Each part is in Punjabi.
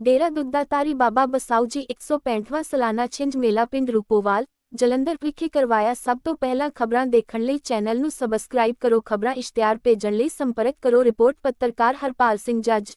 ਡੇਰਾ ਦੁੱਦਾਤਾਰੀ ਬਾਬਾ ਬਸਾਊ ਜੀ 165ਵਾਂ ਸਾਲਾਨਾ ਛਿੰਝ ਮੇਲਾ ਪਿੰਡ ਰੂਪੋਵਾਲ, ਜਲੰਧਰ ਵਿਖੇ ਕਰਵਾਇਆ ਸਭ ਤੋਂ ਪਹਿਲਾਂ ਖਬਰਾਂ ਦੇਖਣ ਲਈ ਚੈਨਲ ਨੂੰ ਸਬਸਕ੍ਰਾਈਬ ਕਰੋ, ਖਬਰਾਂ ਇਸ਼ਤਿਹਾਰ ਭੇਜਣ ਲਈ ਸੰਪਰਕ ਕਰੋ, ਰਿਪੋਰਟ ਪੱਤਰਕਾਰ ਹਰਪਾਲ ਸਿੰਘ ਜੱਜ।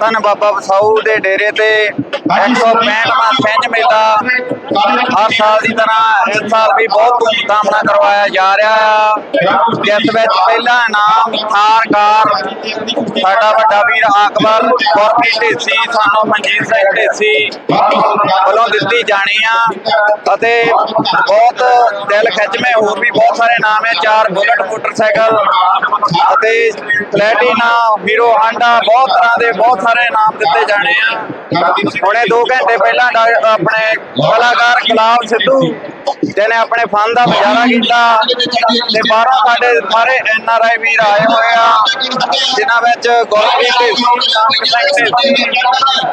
ਧੰਨ ਬਾਬਾ ਵਸਾਊ ਦੇ ਡੇਰੇ ਤੇ 165ਵਾਂ ਸਿੰਝ ਮੇਲਾ। ਹਰ ਸਾਲ ਦੀ ਤਰ੍ਹਾਂ ਇਸ ਸਾਲ ਵੀ ਬਹੁਤ ਧੂਮਧਾਮ ਨਾਲ ਕਰਵਾਇਆ ਜਾ ਰਿਹਾ। ਹੈ ਜਿਸ ਵਿੱਚ ਪਹਿਲਾ ਇਨਾਮ ਥਾਰਕਾਰ, ਸਾਡਾ ਵੱਡਾ ਵੀਰ ਆਕਬਰ ਗੁਰਪ੍ਰੀਤ ਢੇਸੀ, ਸਾਨੂੰ ਮਨਜੀਤ ਸਿੰਘ ਢੇਸੀ ਵੱਲੋਂ ਦਿੱਤੀ ਜਾਣੀ ਆ। ਅਤੇ ਬਹੁਤ ਦਿਲ ਖਿੱਚਵੇਂ ਹੋਰ ਵੀ ਬਹੁਤ ਸਾਰੇ ਨਾਮ ਹੈ ਚਾਰ ਬੁਲਟ, ਮੋਟਰਸਾਈਕਲ ਅਤੇ ਪਲੈਟੀਨਾ, ਹੀਰੋ, ਹਾਂਡਾ, ਬਹੁਤ ਤਰ੍ਹਾਂ ਦੇ ਬਹੁਤ ਸਾਰੇ ਨਾਮ ਦਿੱਤੇ ਜਾਣੇ ਆ। ਹੁਣੇ 2 ਘੰਟੇ ਪਹਿਲਾਂ ਆਪਣੇ ਕਲਾਕਾਰ ਗੁਲਾਬ ਸਿੱਧੂ ਜਿਹਨੇ ਆਪਣੇ ਫਨ ਦਾ ਮੁਜ਼ਾਹਰਾ ਕੀਤਾ ਤੇ ਬਾਹਰੋਂ ਸਾਡੇ ਸਾਰੇ ਐਨ ਆਰ ਆਈ ਵੀਰ ਆਏ ਹੋਏ ਆ, ਜਿਨ੍ਹਾਂ ਵਿੱਚ ਗੁਰਪ੍ਰੀਤ ਢੇਸੀ ਸਿੰਘ ਢੇਸੀ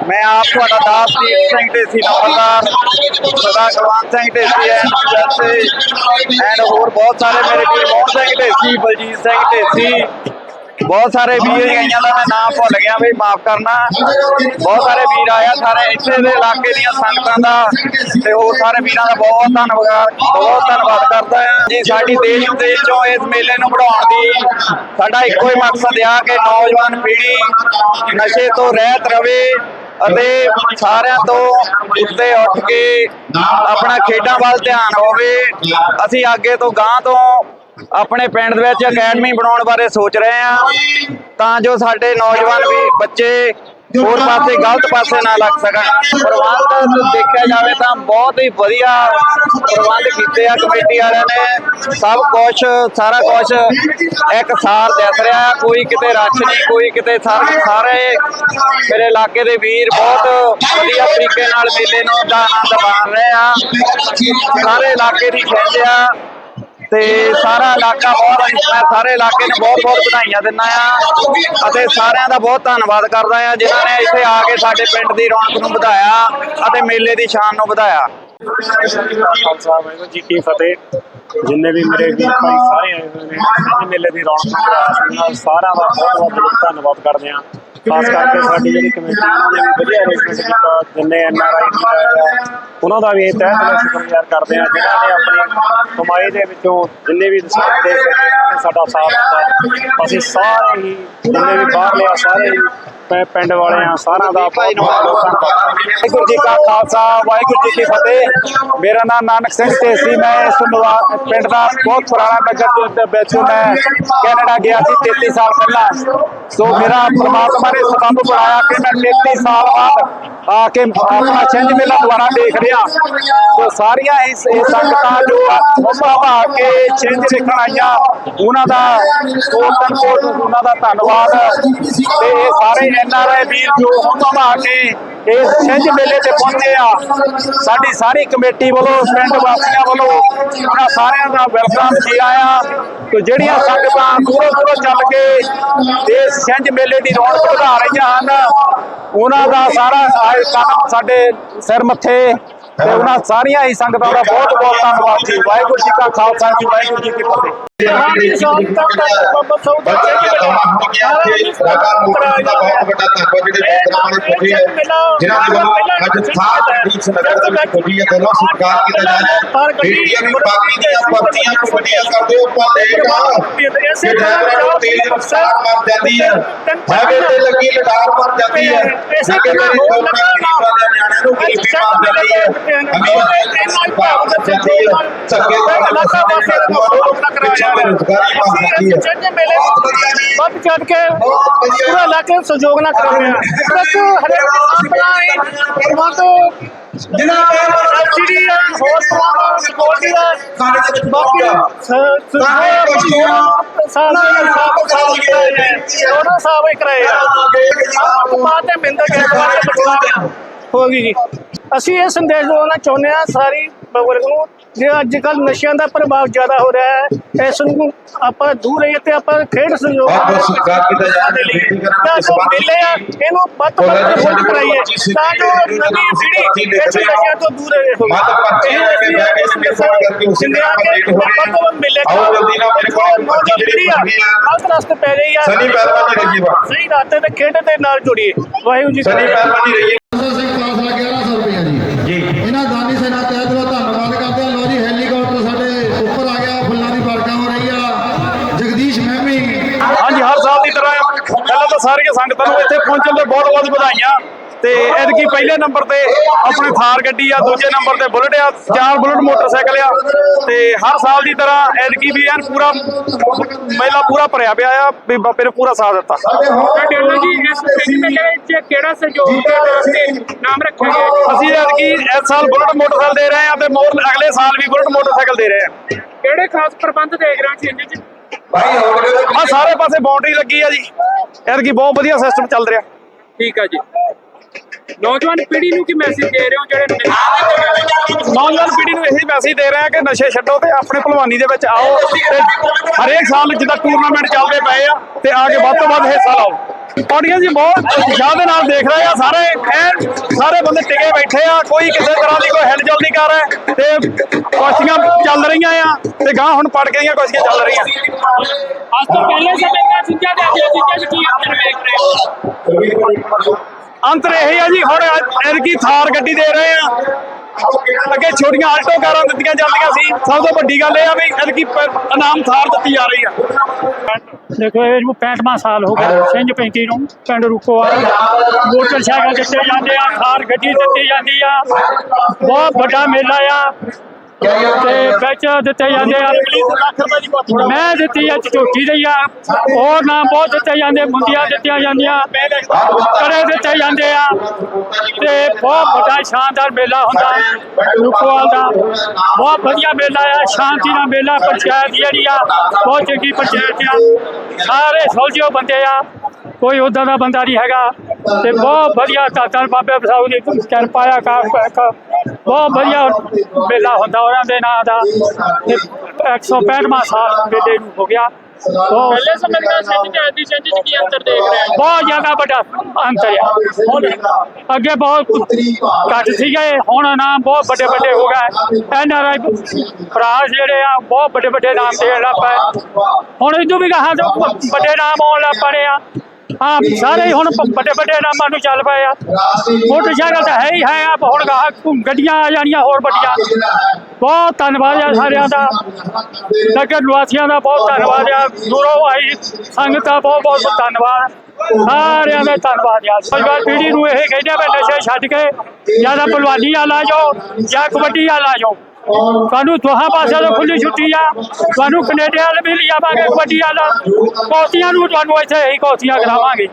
ਮੈਂ ਆਪ ਤੁਹਾਡਾ ਦਾਸਦੀਪ ਸਿੰਘ ਢੇਸੀ, ਨੰਬਰਦਾਰ ਸਦਾ ਕੁਲਵੰਤ ਸਿੰਘ ਢੇਸੀ ਐਂਡ ਐਂਡ ਹੋਰ ਬਹੁਤ ਸਾਰੇ ਮੇਰੇ ਵੀਰ ਮੋਹਨ ਸਿੰਘ ਢੇਸੀ, ਬਲਜੀਤ ਸਿੰਘ ਢੇਸੀ ਬਹੁਤ ਸਾਰੇ ਵੀਰ ਗਈਆਂ ਦਾ ਮੈਂ ਨਾਮ ਭੁੱਲ ਗਿਆ ਵੀ ਮਾਫ ਕਰਨਾ। ਬਹੁਤ ਸਾਰੇ ਵੀਰ ਆਇਆ ਸਾਰੇ ਇੱਥੇ ਦੇ ਇਲਾਕੇ ਦੀਆਂ ਸੰਗਤਾਂ ਦਾ ਤੇ ਹੋਰ ਸਾਰੇ ਵੀਰਾਂ ਦਾ ਬਹੁਤ ਧੰਨਵਾਦ ਬਹੁਤ ਧੰਨਵਾਦ ਕਰਦਾ ਹਾਂ। ਜੀ ਸਾਡੀ ਦੇਸ਼ ਵਿਦੇਸ਼ ਚੋਂ ਇਸ ਮੇਲੇ ਨੂੰ ਵਧਾਉਣ ਦੀ ਸਾਡਾ ਇੱਕੋ ਹੀ ਮਕਸਦ ਆ ਕਿ ਨੌਜਵਾਨ ਪੀੜ੍ਹੀ ਨਸ਼ੇ ਤੋਂ ਰਹਿਤ ਰਵੇ ਅਤੇ ਸਾਰਿਆਂ ਤੋਂ ਉੱਤੇ ਉੱਠ ਕੇ ਆਪਣਾ ਖੇਡਾਂ ਵੱਲ ਧਿਆਨ ਹੋਵੇ। ਅਸੀਂ ਅੱਗੇ ਤੋਂ ਗਾਂ ਤੋਂ ਆਪਣੇ ਪਿੰਡ ਦੇ ਵਿੱਚ ਅਕੈਡਮੀ ਬਣਾਉਣ ਬਾਰੇ ਸੋਚ ਰਹੇ ਹਾਂ। ਤਾਂ ਜੋ ਸਾਡੇ ਨੌਜਵਾਨ ਵੀ ਬੱਚੇ ਹੋਰ ਪਾਸੇ, ਗਲਤ ਪਾਸੇ ਨਾ ਲੱਗ ਸਕਣ। ਪ੍ਰਬੰਧ ਦੇਖਿਆ ਜਾਵੇ ਤਾਂ ਬਹੁਤ ਹੀ ਵਧੀਆ ਪ੍ਰਬੰਧ ਕੀਤੇ ਆ ਕਮੇਟੀ ਵਾਲਿਆਂ ਨੇ। ਸਭ ਕੁਝ ਸਾਰਾ ਕੁਝ ਇੱਕ ਸਾਰ ਦਿਸ ਰਿਹਾ ਕੋਈ ਕਿਤੇ ਰਸ਼ ਨਹੀਂ, ਕੋਈ ਕਿਤੇ ਸਾਰੇ ਸਾਰੇ ਮੇਰੇ ਇਲਾਕੇ ਦੇ ਵੀਰ ਬਹੁਤ ਵਧੀਆ ਤਰੀਕੇ ਨਾਲ ਮੇਲੇ ਨੂੰ ਦਾ ਆਨੰਦ ਮਾਣ ਰਹੇ ਆ। ਸਾਰੇ ਇਲਾਕੇ ਦੀ ਖਿੱਚ ਆ। ਤੇ ਸਾਰਾ ਇਲਾਕਾ ਬਹੁਤ ਮੈਂ ਸਾਰੇ ਇਲਾਕੇ ਨੂੰ ਬਹੁਤ ਬਹੁਤ ਵਧਾਈਆਂ ਦਿੰਦਾ ਆ। ਅਤੇ ਸਾਰਿਆਂ ਦਾ ਬਹੁਤ ਧੰਨਵਾਦ ਕਰਦਾ ਆ, ਜਿਨ੍ਹਾਂ ਨੇ ਇੱਥੇ ਆ ਕੇ ਸਾਡੇ ਪਿੰਡ ਦੀ ਰੌਣਕ ਨੂੰ ਵਧਾਇਆ ਅਤੇ ਮੇਲੇ ਦੀ ਸ਼ਾਨ ਨੂੰ ਵਧਾਇਆ। ਖਾਲਸਾ ਵਾਹਿਗੁਰੂ ਜੀ ਕੀ ਫਤਿਹ। ਜਿੰਨੇ ਵੀ ਮੇਰੇ ਵੀਰ ਭਾਈ ਸਾਰੇ ਆਏ ਹੋਏ ਨੇ ਅੱਜ ਮੇਲੇ ਦੀ ਰੌਣਕ ਨੂੰ ਵਧਾਇਆ ਸਾਰਿਆਂ ਦਾ ਬਹੁਤ ਬਹੁਤ ਦਿਲੋਂ ਧੰਨਵਾਦ ਕਰਦੇ ਹਾਂ ਖਾਸ ਕਰਕੇ ਸਾਡੀ ਜਿਹੜੀ ਕਮੇਟੀ ਨੇ ਵੀ ਵਧੀਆ ਅਰੇਂਜਮੈਂਟ ਕੀਤਾ, ਜਿੰਨੇ ਐਨ ਆਰ ਆਈ ਉਹਨਾਂ ਦਾ ਵੀ ਇਹ ਤਹਿ ਦਿਲੋਂ ਸ਼ੁਕਰਗੁਜ਼ਾਰ ਕਰਦੇ ਹਾਂ, ਜਿਨ੍ਹਾਂ ਨੇ ਆਪਣੀ ਕਮਾਈ ਦੇ ਵਿੱਚੋਂ ਜਿੰਨੇ ਵੀ ਦਸਤਾਰ ਦੇ ਸਾਡਾ ਸਾਥ ਦਿੱਤਾ। ਅਸੀਂ ਸਾਰੇ ਹੀ, ਜਿੰਨੇ ਵੀ ਬਾਹਰਲੇ ਆ ਸਾਰੇ ਹੀ ਪਿੰਡ ਵਾਲੇ ਆ ਸਾਰਿਆਂ ਦਾ ਬਹੁਤ ਬਹੁਤ ਧੰਨਵਾਦ। ਵਾਹਿਗੁਰੂ ਜੀ ਕਾ ਖਾਲਸਾ, ਵਾਹਿਗੁਰੂ ਜੀ ਕੀ ਫਤਿਹ। ਮੇਰਾ ਨਾਮ ਨਾਨਕ ਸਿੰਘ ਢੇਸੀ ਮੈਂ ਇਸ ਪਿੰਡ ਦਾ ਬਹੁਤ ਪੁਰਾਣਾ ਨਗਰ ਦੇ ਵਿੱਚ ਮੈਂ, ਕੈਨੇਡਾ ਗਿਆ ਸੀ 33 ਸਾਲ ਪਹਿਲਾਂ। ਸੋ ਮੇਰਾ ਪ੍ਰਮਾਤਮਾ ਨੇ ਸਬਬ ਬਣਾਇਆ ਕਿ ਮੈਂ 33 ਸਾਲ ਬਾਅਦ ਆ ਕੇ ਆਪਣਾ ਛਿੰਝ ਮੇਲਾ ਦੁਬਾਰਾ ਦੇਖ ਰਿਹਾ ਸੋ ਸਾਰੀਆਂ ਇਸ ਸੰਗਤਾਂ ਜੋ ਮੁੱਭਾ ਭਾ ਕੇ ਛਿੰਝ ਦੇਖਣ ਆਈਆਂ। ਉਹਨਾਂ ਦਾ ਕੋਟਨ ਕੋਟ ਉਹਨਾਂ ਦਾ ਧੰਨਵਾਦ। ਤੇ ਇਹ ਸਾਰੇ ਐਨ ਆਰ ਆਈ ਵੀਰ ਜੋ ਮੁੱਭਾ ਭਾ ਕੇ ਇਸ ਛਿੰਝ ਮੇਲੇ ਤੇ ਪਹੁੰਚੇ ਆ, ਸਾਡੀ ਸਾਰੀ ਕਮੇਟੀ ਵੱਲੋਂ, ਪਿੰਡ ਵਾਸੀਆਂ ਵੱਲੋਂ ਉਹਨਾਂ ਸਾਰਿਆਂ ਦਾ ਵੈਲਕਮ ਕੀਤਾ ਆ। ਤੇ ਜਿਹੜੀਆਂ ਸੰਗਤਾਂ ਦੂਰੋਂ ਦੂਰੋਂ ਚੱਲ ਕੇ ਇਸ ਛਿੰਝ ਮੇਲੇ ਦੀ ਰੌਣਕ ਵਧਾ ਰਹੀਆਂ ਹਨ, ਉਹਨਾਂ ਦਾ ਸਾਰਾ ਆਏ ਕਦਮ ਸਾਡੇ ਸਿਰ ਮੱਥੇ ਤੇ ਉਹਨਾਂ ਸਾਰੀਆਂ ਹੀ ਸੰਗਤਾਂ ਦਾ ਬਹੁਤ ਬਹੁਤ ਧੰਨਵਾਦ ਜੀ। ਵਾਹਿਗੁਰੂ ਜੀ ਕਾ ਖਾਲਸਾ ਜੀ, ਵਾਹਿਗੁਰੂ ਜੀ ਕੀ ਫਤਿਹ। ਕਹਾਣੀ ਸਾਲ ਤੱਕ ਬਾਬਾ ਸੌਦਾ ਬੱਚੇ ਦਾ ਦੌਰਾ ਹੋ ਗਿਆ ਇੱਥੇ ਸਰਕਾਰ ਨੂੰ ਦਾ ਨੇ ਹੈ ਦੇ ਸਾਰ ਦੇ ਹੈ। ਹੈ ਬਾਕੀ ਹੋ ਪਰ ਦੇਖਾ ਕਿ ਨੂੰ ਹੈ। ਹੈ ਦੋ ਦੇ ਨੂੰ ਹੈ ਹੈ ਨੂੰ ਹੈ ਵਧੀਆ ਜੀ ਵੱਧ ਚੜ ਕੇ ਪੂਰਾ ਇਲਾਕੇ ਨੂੰ ਸਹਿਯੋਗ ਨਾਲ ਕਰ ਰਿਹਾ ਬਸ ਹਰੇਕ ਆਪਣਾ ਪ੍ਰਬੰਧ ਜਿਹੜਾ ਸਬਸਿਡੀ ਆ ਹੋਰ ਪ੍ਰਬੰਧ ਸਿਕਿਉਰਿਟੀ ਦਾ ਸਾਡੇ ਦੇ ਵਿੱਚ ਬਾਕੀ ਬਹੁਤ ਦੋਨੋਂ ਸਾਹਿਬ ਹੀ ਕਰਾਏ ਆ। ਆਪ ਬਾਤ ਹੈ ਮਿੰਦਰ ਕੇ ਦੁਆਰੇ ਬਚਵਾ ਹੋ ਗਈ ਜੀ। ਅਸੀਂ ਇਹ ਸੰਦੇਸ਼ ਦੇਣਾ ਚਾਹੁੰਦੇ ਆ ਸਾਰੀ ਪਬਲਿਕ ਨੂੰ ਜੇ ਅੱਜ ਕੱਲ ਨਸ਼ਿਆਂ ਦਾ ਪ੍ਰਭਾਵ ਜ਼ਿਆਦਾ ਹੋ ਰਿਹਾ ਹੈ ਇਸ ਨੂੰ ਆਪਾਂ ਦੂਰ ਰਹੀਏ ਤੇ ਆਪਾਂ ਖੇਡ ਸਹਿਯੋਗ ਤਾਂ ਜੋ ਮਿਲੇ ਆ ਇਹਨੂੰ ਵੱਧ ਤੋਂ ਵੱਧ ਕਰਾਈਏ। ਤਾਂ ਜੋ ਨਵੀਂ ਪੀੜ੍ਹੀ ਇਸ ਨਸ਼ਿਆਂ ਤੋਂ ਦੂਰ ਰਹੇ ਕੇ ਵੱਧ ਤੋਂ ਵੱਧ ਮਿਲੇ। ਆਓ ਜਲਦੀ ਨਾਲ ਮੇਰੇ ਕੋਲ ਜਿਹੜੀ ਗਲਤ ਰਸਤੇ ਪੈ ਰਹੀ ਆ ਸਨੀ ਪਹਿਲਵਾਨ ਦੀ ਰਹੀ ਵਾ ਸਹੀ ਰਾਤੇ ਤੇ ਖੇਡ ਦੇ ਨਾਲ ਜੁੜੀਏ। ਵਾਹਿਗੁਰੂ ਜੀ ਕਾ ਸਨੀ ਪਹਿਲਵਾਨ ਦੀ ਰਹੀ ਸਰ ਸਿੰਘ ਫਾਸਲਾ 1100 ਸਾਰੀਆਂ ਸੰਗਤਾਂ ਨੂੰ ਇੱਥੇ ਪਹੁੰਚਣ ਦੇ ਬਹੁਤ ਬਹੁਤ ਵਧਾਈਆਂ। ਤੇ ਐਤਕੀ ਪਹਿਲੇ ਨੰਬਰ ਤੇ ਆਪਣੇ ਥਾਰ ਗੱਡੀ ਆ ਦੂਜੇ ਨੰਬਰ ਤੇ ਬੁਲਟ ਆ ਚਾਰ ਬੁਲਟ ਮੋਟਰਸਾਈਕਲ ਆ। ਤੇ ਹਰ ਸਾਲ ਦੀ ਤਰ੍ਹਾਂ ਐਤਕੀ ਵੀ ਐਨ ਪੂਰਾ ਮੇਲਾ ਪੂਰਾ ਭਰਿਆ ਪਿਆ ਆ ਵੀ ਬਾਬੇ ਨੇ ਪੂਰਾ ਸਾਥ ਦਿੱਤਾ। ਡੇਲੋ ਜੀ ਇਸ ਪਿੰਡ ਮੇਲੇ ਵਿੱਚ ਕਿਹੜਾ ਸਹਿਯੋਗ ਦੇ ਵਾਸਤੇ ਨਾਮ ਰੱਖਿਆ ਗਿਆ ਹੈ? ਅਸੀਂ ਐਤਕੀ ਇਸ ਸਾਲ ਬੁਲਟ ਮੋਟਰਸਾਈਕਲ ਦੇ ਰਹੇ ਆ ਤੇ ਮੋਰ ਅਗਲੇ ਸਾਲ ਵੀ ਬੁਲਟ ਮੋਟਰਸਾਈਕਲ ਦੇ ਰਹੇ ਆ। ਕਿਹੜੇ ਖਾਸ ਪ੍ਰਬੰਧ ਦੇਖ ਰਹੇ ਹੋ ਚੇਂਜ ਚ? ਆ ਸਾਰੇ ਪਾਸੇ ਬਾਉਂਡਰੀ ਲੱਗੀ ਆ ਜੀ। ਐਤਕੀ ਬਹੁਤ ਵਧੀਆ ਸਿਸਟਮ ਚੱਲ ਰਿਹਾ। ਠੀਕ ਆ ਜੀ। ਨੌਜਵਾਨ ਪੀੜ੍ਹੀ ਨੂੰ ਕੀ ਮੈਸੇਜ ਦੇ ਰਹੇ ਹੋ ਜਿਹੜੇ ਨੌਜਵਾਨ ਪੀੜ੍ਹੀ ਨੂੰ ਇਹੀ ਮੈਸੇਜ ਦੇ ਰਹੇ ਆ ਕਿ ਨਸ਼ੇ ਛੱਡੋ ਤੇ ਆਪਣੇ ਭਲਵਾਨੀ ਦੇ ਵਿੱਚ ਆਓ ਤੇ ਹਰੇਕ ਸਾਲ ਜਿੱਦਾਂ ਟੂਰਨਾਮੈਂਟ ਚੱਲਦੇ ਪਏ ਆ ਤੇ ਆ ਕੇ ਵੱਧ ਤੋਂ ਵੱਧ ਹਿੱਸਾ ਲਾਓ। ਆਡੀਅנס ਜੀ ਬਹੁਤ ਉਤਸ਼ਾਹ ਦੇ ਨਾਲ ਦੇਖ ਰਹੇ ਆ ਸਾਰੇ। ਸਾਰੇ ਬੰਦੇ ਟਿਕੇ ਬੈਠੇ ਆ ਕੋਈ ਕਿਸੇ ਤਰ੍ਹਾਂ ਦੀ ਕੋਈ ਹਿਲਜੁਲ ਨਹੀਂ ਕਰ ਰਿਹਾ ਤੇ ਕੁਸ਼ਤੀਆਂ ਚੱਲ ਰਹੀਆਂ ਆ ਤੇ ਗਾਂ ਹੁਣ ਪੜ ਗਈਆਂ ਕੁਸ਼ਤੀਆਂ ਚੱਲ ਰਹੀਆਂ। ਅੱਜ ਤੋਂ ਪਹਿਲੇ ਸਮੇਂ ਦੀਆਂ ਚੀਜ਼ਾਂ ਦੇ ਅੱਗੇ ਚੀਜ਼ਾਂ ਕੀ ਅੰਤਰ ਵੇਖ ਰਹੇ ਹੋ? ਅੰਤਰ ਇਹ ਆ ਜੀ ਹੁਣ ਐਰਕੀ ਥਾਰ ਗੱਡੀ ਦੇ ਰਹੇ ਆ। ਅੱਗੇ ਛੋਟੀਆਂ ਆਲਟੋ ਕਾਰਾਂ ਦਿੱਤੀਆਂ ਜਾਂਦੀਆਂ ਸੀ। ਸਭ ਤੋਂ ਵੱਡੀ ਗੱਲ ਇਹ ਆ ਵੀ ਐਰਕੀ ਇਨਾਮ ਥਾਰ ਦਿੱਤੀ ਜਾ ਰਹੀ ਆ। ਦੇਖੋ ਇਹ ਨੂੰ 65ਵਾਂ ਸਾਲ ਹੋ ਗਿਆ ਸਿੰਘ 35 ਨੂੰ ਪਿੰਡ ਰੂਪੋਵਾਲ ਮੋਟਰਸਾਈਕਲ ਦਿੱਤੇ ਜਾਂਦੇ ਆ ਕਾਰ ਗੱਡੀ ਦਿੱਤੀ ਜਾਂਦੀ ਆ। ਬਹੁਤ ਵੱਡਾ ਮੇਲਾ ਆ। ਤੇ ਵਿੱਚ ਦਿੱਤੇ ਜਾਂਦੇ ਆ। ਮੈਂ ਦਿੱਤੀ ਆ ਝੋਟੀ ਦੀ ਆ। ਹੋਰ ਨਾਮ ਬਹੁਤ ਦਿੱਤੇ ਜਾਂਦੇ ਮੁੰਦੀਆਂ ਦਿੱਤੀਆਂ ਜਾਂਦੀਆਂ। ਕੜੇ ਦਿੱਤੇ ਜਾਂਦੇ ਆ। ਤੇ ਬਹੁਤ ਵੱਡਾ ਸ਼ਾਨਦਾਰ ਮੇਲਾ ਹੁੰਦਾ। ਰੂਪੋਵਾਲ ਦਾ ਬਹੁਤ ਵਧੀਆ ਮੇਲਾ ਆ। ਸ਼ਾਂਤੀ ਦਾ ਮੇਲਾ, ਪੰਚਾਇਤ ਜਿਹੜੀ ਆ, ਬਹੁਤ ਚੰਗੀ ਪੰਚਾਇਤ ਆ। ਸਾਰੇ ਸੁਲਝੋ ਬੰਦੇ ਆ। ਕੋਈ ਉਦਾਂ ਦਾ ਬੰਦਾ ਨਹੀਂ ਹੈਗਾ। ਤੇ ਬਹੁਤ ਵਧੀਆ ਧੰਨ ਬਾਬੇ ਬਸਾਉ ਦੀ ਕਿਰਪਾ ਆ ਬਹੁਤ ਵਧੀਆ ਮੇਲਾ ਹੁੰਦਾ ਉਹਨਾਂ ਦੇ ਨਾਂ ਦਾ। ਤੇ 165ਵਾਂ ਸਾਲ ਮੇਲੇ ਨੂੰ ਹੋ ਗਿਆ। ਪਹਿਲੇ ਸਮੇਂ ਦਾ ਸਿੰਘ ਤੇ ਅੱਜ ਦੀ ਸਿੰਘ ਚ ਕੀ ਅੰਤਰ ਦੇਖ ਰਹੇ ਹੋ। ਬਹੁਤ ਜ਼ਿਆਦਾ ਵੱਡਾ ਅੰਤਰ ਆ। ਅੱਗੇ ਬਹੁਤ ਘੱਟ ਸੀਗੇ ਹੁਣ ਨਾਮ ਬਹੁਤ ਵੱਡੇ ਵੱਡੇ ਹੋ ਗਏ। ਐਨ ਆਰ ਆਈ ਭਰਾ ਜਿਹੜੇ ਆ ਬਹੁਤ ਵੱਡੇ ਵੱਡੇ ਨਾਮ ਦੇਣ ਲੱਗ ਪਏ। ਹੁਣ ਇਦੋਂ ਵੀ ਗਾਹਾਂ ਤੋਂ ਵੱਡੇ ਨਾਮ ਆਉਣ ਲੱਗ ਪੜੇ ਆ। ਹਾਂ ਸਾਰੇ ਹੀ ਹੁਣ ਵੱਡੇ ਵੱਡੇ ਨਾਮਾਂ ਨੂੰ ਚੱਲ ਪਏ ਆ। ਮੋਟਰਸਾਈਕਲ ਤਾਂ ਹੈ ਹੀ ਹੈ ਆ ਹੁਣ ਗਾਹਾਂ ਗੱਡੀਆਂ ਆ ਜਾਣੀਆਂ ਹੋਰ ਵੱਡੀਆਂ। ਬਹੁਤ ਧੰਨਵਾਦ ਆ ਸਾਰਿਆਂ ਦਾ। ਨਗਰ ਨਿਵਾਸੀਆਂ ਦਾ ਬਹੁਤ ਧੰਨਵਾਦ ਆ। ਦੂਰੋਂ ਆਈ ਸੰਗਤ ਦਾ ਬਹੁਤ ਬਹੁਤ ਧੰਨਵਾਦ। ਸਾਰਿਆਂ ਦਾ ਧੰਨਵਾਦ ਆ। ਨੌਜਵਾਨ ਪੀੜ੍ਹੀ ਨੂੰ ਇਹ ਕਹਿੰਦੇ ਆ ਨਸ਼ੇ ਛੱਡ ਕੇ ਜਾਂ ਤਾਂ ਪਹਿਲਵਾਨੀ ਆ ਲਾ ਜਾਓ ਜਾਂ ਕਬੱਡੀ ਆ ਲਾ ਜਾਓ। ਤੁਹਾਨੂੰ ਦੋਹਾਂ ਪਾਸਿਆਂ ਤੋਂ ਖੁੱਲੀ ਛੁੱਟੀ ਆ। ਤੁਹਾਨੂੰ ਕੈਨੇਡਾ ਵਾਲੇ ਵੀ ਲਿਜਾਵਾਂਗੇ, ਕਬੱਡੀ ਵਾਲਾ। ਕੋਤੀਆਂ ਨੂੰ ਤੁਹਾਨੂੰ ਇੱਥੇ ਹੀ ਕੋਤੀਆਂ ਕਰਾਵਾਂਗੇ।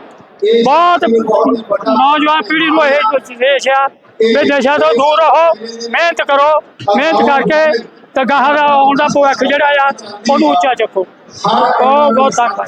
ਬਹੁਤ ਨੌਜਵਾਨ ਪੀੜ੍ਹੀ ਨੂੰ ਇਹ ਸੰਦੇਸ਼ ਆ ਵੀ ਨਸ਼ਾ ਤੋਂ ਦੂਰ ਰਹੋ, ਮਿਹਨਤ ਕਰੋ। ਮਿਹਨਤ ਕਰਕੇ ਤੇ ਗਾਹਾਂ ਦਾ ਆਉਣ ਦਾ ਭਵਿੱਖ ਜਿਹੜਾ ਆ, ਉਹਨੂੰ ਉੱਚਾ ਚੱਕੋ। ਬਹੁਤ ਬਹੁਤ ਧੰਨਵਾਦ।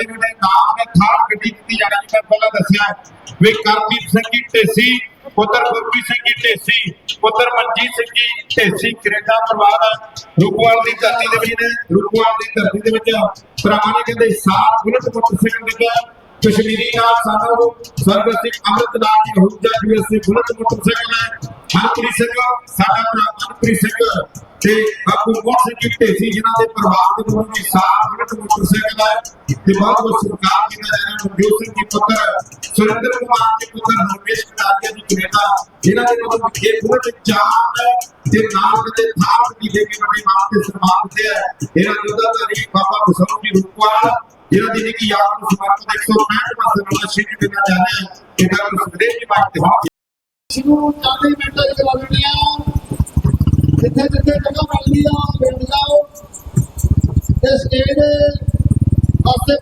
ਵੱਡੇ ਵੱਡੇ ਨਾਮ ਨੇ ਥਾਰ ਗੱਡੀ ਦਿੱਤੀ ਜਾਣੀ ਜਿਵੇਂ ਪਹਿਲਾਂ ਦੱਸਿਆ ਵੀ ਕਰਮਜੀਤ ਸਿੰਘ ਜੀ ਢੇਸੀ, ਪੁੱਤਰ ਗੁਰਪ੍ਰੀਤ ਸਿੰਘ ਜੀ ਢੇਸੀ, ਪੁੱਤਰ ਮਨਜੀਤ ਸਿੰਘ ਜੀ ਢੇਸੀ, ਕੈਨੇਡਾ ਪਰਿਵਾਰ ਰੂਪਵਾਲ ਦੀ ਧਰਤੀ ਦੇ ਵਿੱਚ ਨੇ ਰੂਪਵਾਲ ਦੀ ਧਰਤੀ ਦੇ ਵਿੱਚ ਭਰਾਵਾਂ ਨੇ ਕਹਿੰਦੇ ਸਾਤ ਬੁਲਟ ਮੋਟਰਸਾਈਕਲ ਦਿੱਤਾ ਕਸ਼ਮੀਰੀ ਨਾਲ ਸਾਨੂੰ ਸਰਵਿਸ ਅੰਮ੍ਰਿਤ ਨਾਮ ਦੀ ਹੁਜਾ ਯੂਐਸਏ ਬੁਲਟ ਮੋਟਰਸਾਈਕਲ ਹੈ ਹਰਪ੍ਰੀਤ ਸਿੰਘ, ਸਾਡਾ ਭਰਾ ਮਨਪ੍ਰੀਤ ਸਿੰਘ ਤੇ ਬਾਪੂ ਮੋਹਨ ਸਿੰਘ ਢੇਸੀ ਜਿਨ੍ਹਾਂ ਦੇ ਪਰਿਵਾਰ ਦੇ ਵੱਲੋਂ ਵੀ ਸਾਤ ਬੁਲਟ ਮੋਟਰਸਾਈਕਲ ਹੈ ਤੇ ਬਹੁਤ ਬਹੁਤ ਸਤਿਕਾਰ ਕੀਤਾ ਜਾ ਰਿਹਾ ਹੈ ਸਿੰਘ ਜੀ ਪੁੱਤਰ ਸੁਰਿੰਦਰ ਕੁਮਾਰ ਜੀ ਪੁੱਤਰ ਰਮੇਸ਼ ਕਟਾਰੀਆ ਜੀ ਕੈਨੇਡਾ, ਜਿਨ੍ਹਾਂ ਦੇ ਵੱਲੋਂ ਵੀ ਇਹ ਚਾਰ ਹੈ ਤੇ ਦੇ ਥਾਪ ਵੀ ਦੇ ਕੇ ਵੱਡੇ ਮਾਨ ਤੇ ਸਨਮਾਨ ਦਿੱਤੇ ਹੈ ਇਹਨਾਂ ਜੋਧਾ ਤਾਰੀ ਬਾਬਾ ਬਸੰਤ ਜੀ ਰੂਪਵਾਲ ਜਿਹਨਾਂ ਦੀ ਨਿੱਕੀ ਯਾਦ ਨੂੰ ਸਮਰਪਿਤ 165 ਪਾਸੇ ਨਾਲ ਦੇਣਾ ਚਾਹੁੰਦੇ ਹਾਂ ਕਿ ਡਾਕਟਰ ਸੁਖਦੇਵ ਜੀ ਬਾਤ ਤੇ ਹੋਣਗੇ ਸ਼ੁਰੂ ਚਾਹੇ ਮਿੰਟਾਂ ਚ ਚਲਾ ਲੈਣੀਆਂ ਜਿੱਥੇ ਜਿੱਥੇ ਜਗ੍ਹਾ ਮਿਲਦੀ ਆ ਪਿੰਡ ਜਾਓ ਤੇ ਸਟੇਜ ਦੇ ਪਾਸੇ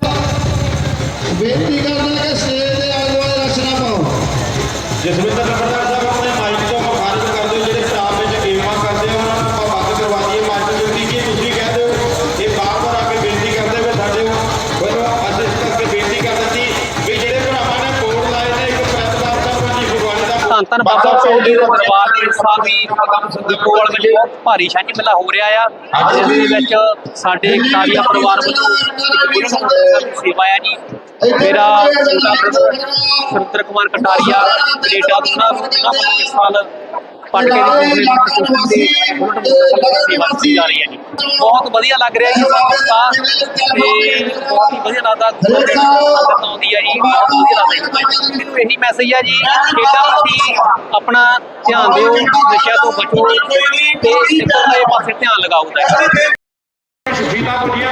ਬੇਨਤੀ ਕਰਦਾ ਕਿ ਸਟੇਜ ਦੇ ਆਲੇ ਦੁਆਲੇ ਰਚਨਾ ਪਾਓ। ਜਸਵਿੰਦਰ ਨੰਬਰਦਾਰ ਸਾਹਿਬ ਆਪਣੇ ਧੰਨ ਬਾਬਾ ਸਾਹਿਬ ਦੇ ਦਰਬਾਰ ਦੇ ਸਾਲ ਵੀ ਕੋਲ ਵਿੱਚ ਬਹੁਤ ਭਾਰੀ ਛੰਝ ਮੇਲਾ ਹੋ ਰਿਹਾ ਆ। ਜਿਸ ਦੇ ਵਿੱਚ ਸਾਡੇ ਕਟਾਰੀਆ ਪਰਿਵਾਰ ਵੱਲੋਂ ਸੇਵਾ ਆ ਜੀ। ਮੇਰਾ ਛੋਟਾ ਬ੍ਰਦਰ ਸੁਰਿੰਦਰ ਕੁਮਾਰ ਕਟਾਰੀਆ ਕੈਨੇਡਾ ਤੋਂ ਵੱਲੋਂ ਇਸ ਸਾਲ ਪਟਕੇ ਦੀ ਕੀਤੀ ਜਾ ਰਹੀ ਹੈ ਜੀ। ਬਹੁਤ ਵਧੀਆ ਲੱਗ ਰਿਹਾ ਜੀ ਸਾਨੂੰ ਤਾਂ ਤੇ। ਬਹੁਤ ਹੀ ਵਧੀਆ ਲੱਗਦਾ ਗੁਰੂ ਦੇ ਸੰਗਤ ਆਉਂਦੀ ਹੈ ਜੀ ਬਹੁਤ ਵਧੀਆ ਲੱਗਦਾ ਜੀ। ਮੈਨੂੰ ਇਹੀ ਮੈਸੇਜ ਹੈ ਜੀ ਖੇਡਾਂ ਪ੍ਰਤੀ ਆਪਣਾ ਧਿਆਨ ਦਿਓ ਨਸ਼ਿਆਂ ਤੋਂ ਬਚੋ ਤੇ ਸਿੱਖਣ ਦੇ ਪਾਸੇ ਧਿਆਨ ਲਗਾਓ। ਤਾਂ ਸ਼ਹੀਦਾਂ ਦੁਨੀਆ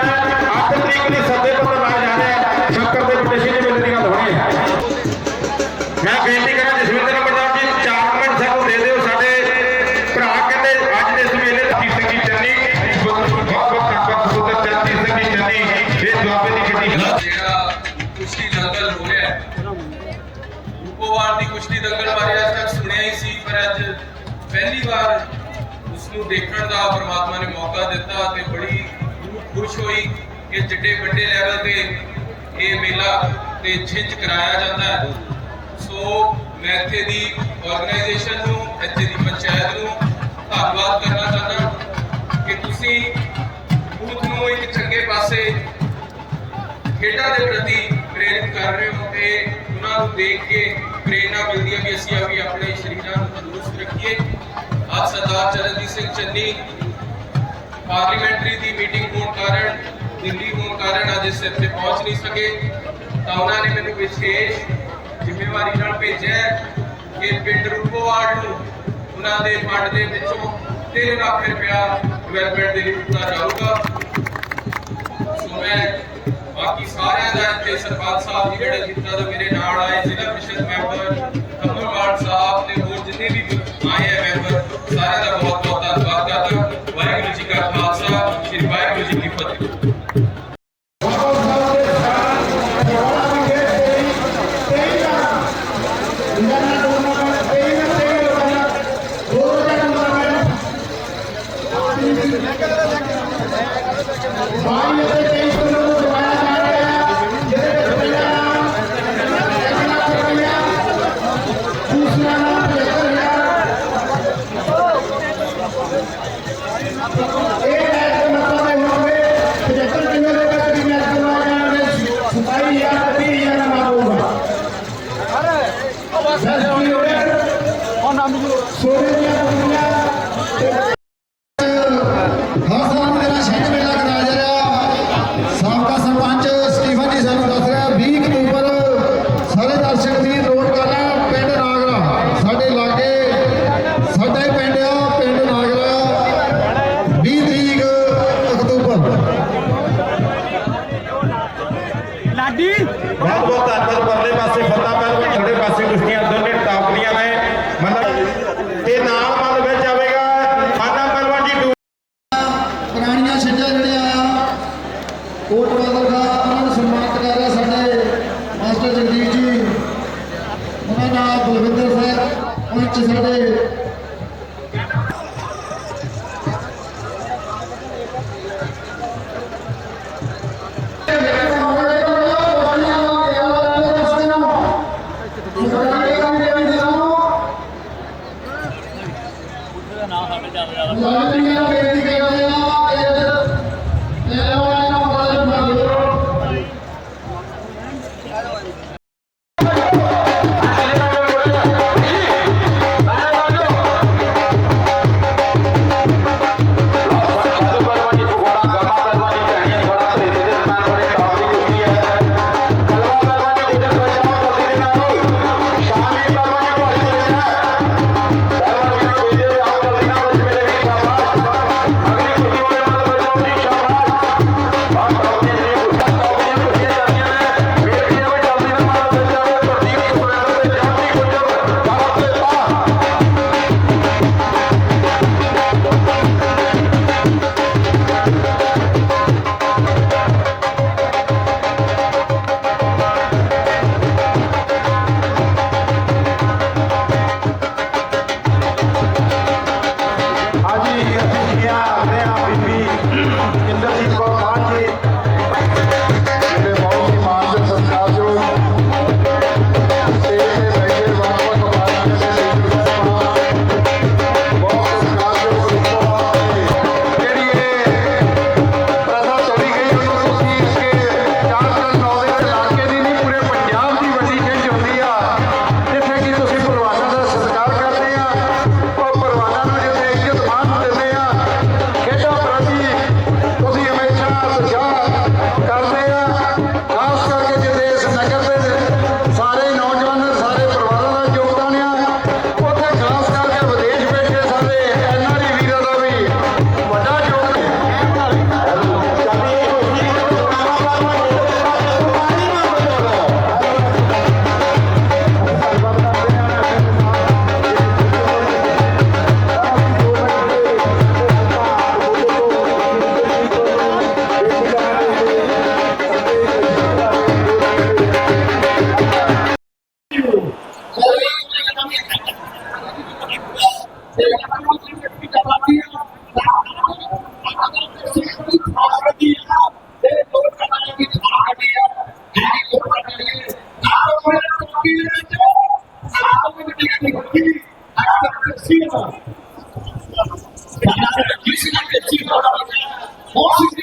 ਨੂੰ ਦੇਖਣ ਦਾ ਪ੍ਰਮਾਤਮਾ ਨੇ ਮੌਕਾ ਦਿੱਤਾ ਤੇ ਬੜੀ ਖੁਸ਼ ਹੋਈ ਕਿ ਜਿੱਡੇ ਵੱਡੇ ਲੈਵਲ ਤੇ ਇਹ ਮੇਲਾ ਤੇ ਛਿੰਝ ਕਰਾਇਆ ਜਾਂਦਾ ਹੈ। ਸੋ ਮੈਂ ਇੱਥੇ ਦੀ ਆਰਗੇਨਾਈਜੇਸ਼ਨ ਨੂੰ, ਇੱਥੇ ਦੀ ਪੰਚਾਇਤ ਨੂੰ ਧੰਨਵਾਦ ਕਰਨਾ ਚਾਹੁੰਦਾ ਕਿ ਤੁਸੀਂ ਯੂਥ ਨੂੰ ਇੱਕ ਚੰਗੇ ਪਾਸੇ ਖੇਡਾਂ ਦੇ ਪ੍ਰਤੀ ਪ੍ਰੇਰਿਤ ਕਰ ਰਹੇ ਹੋ ਤੇ ਉਹਨਾਂ ਨੂੰ ਦੇਖ ਕੇ ਪ੍ਰੇਰਣਾ ਮਿਲਦੀ ਹੈ ਵੀ ਅਸੀਂ ਵੀ ਆਪਣੇ ਸਰੀਰਾਂ ਨੂੰ ਤੰਦਰੁਸਤ ਰੱਖੀਏ। ਅੱਜ ਸਰਦਾਰ ਚਰਨਜੀਤ ਸਿੰਘ ਚੰਨੀ ਪਾਰਲੀਮੈਂਟਰੀ ਦੀ ਮੀਟਿੰਗ ਹੋਣ ਕਾਰਨ, ਦਿੱਲੀ ਹੋਣ ਕਾਰਨ ਅੱਜ ਇਸ ਇੱਥੇ ਪਹੁੰਚ ਨਹੀਂ ਸਕੇ। ਤਾਂ ਉਹਨਾਂ ਨੇ ਮੈਨੂੰ ਵਿਸ਼ੇਸ਼ ਜ਼ਿੰਮੇਵਾਰੀ ਨਾਲ ਭੇਜਿਆ ਕਿ ਪਿੰਡ ਰੂਪੋਵਾਲ ਨੂੰ ਉਹਨਾਂ ਦੇ ਫੰਡ ਦੇ ਵਿੱਚੋਂ 3 ਲੱਖ ਰੁਪਇਆ ਡਿਵੈਲਪਮੈਂਟ ਦੇ ਲਈ ਦਿੱਤਾ ਜਾਊਗਾ। ਸੋ ਮੈਂ ਬਾਕੀ ਸਾਰਿਆਂ ਦਾ ਇੱਥੇ ਸਰਪੰਚ ਸਾਹਿਬ ਜਿਹੜੇ ਜਿੱਤਾਂ ਦਾ ਮੇਰੇ ਨਾਲ ਆਏ ਜ਼ਿਲ੍ਹਾ ਪ੍ਰੀਸ਼ਦ ਮੈਂਬਰ ਕਮਲਵਾਲ ਸਾਹਿਬ ਤੇ ਹੋਰ ਜਿੰਨੇ ਵੀ ਆਏ ਹੈ ਮੈਂਬਰ, ਸਾਰਿਆਂ ਦਾ ਬਹੁਤ ਬਹੁਤ ਧੰਨਵਾਦ ਕਰਦਾ। ਵਾਹਿਗੁਰੂ ਜੀ ਕਾ ਖਾਲਸਾ, ਸ੍ਰੀ ਵਾਹਿਗੁਰੂ ਜੀ ਕੀ ਫਤਿਹ। ਹਰ ਪੁਰਾਣੀਆਂ ਛਿੰਝਾਂ Mostra